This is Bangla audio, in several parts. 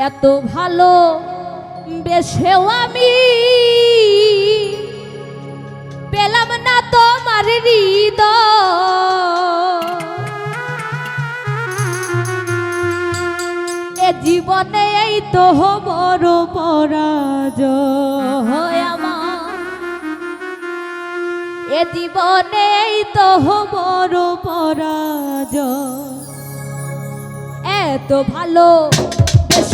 এত ভালো বেশেও আমি পেলাম না তোমার হৃদ এ জীবনে এই তো বড় পরাজ এ জীবনে এই তো বড় পরাজ এত ভালো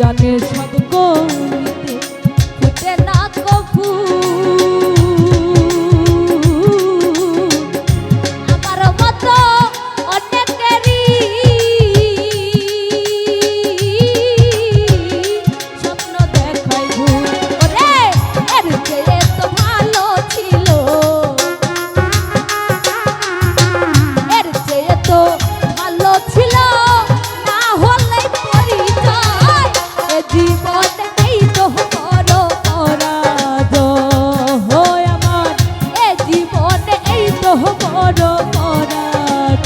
জানিস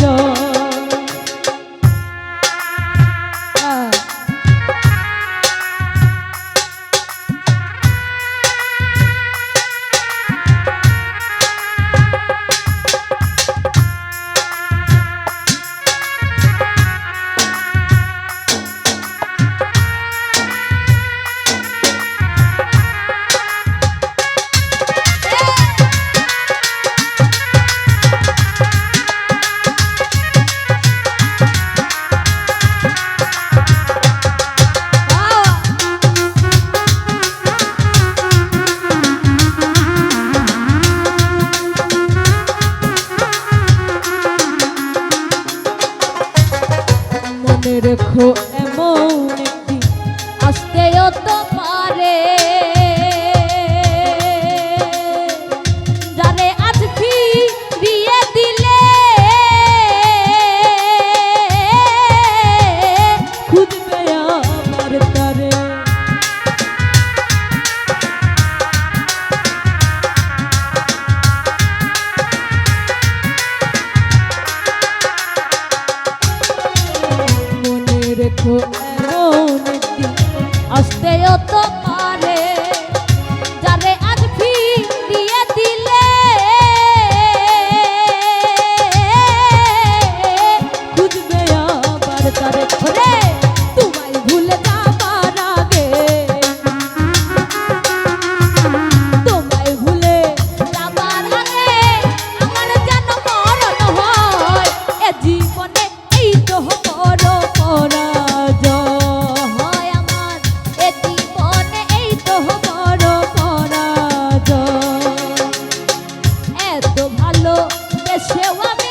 yo মনে রেখো এমন রেখো আসতে অত ভালো বেশেও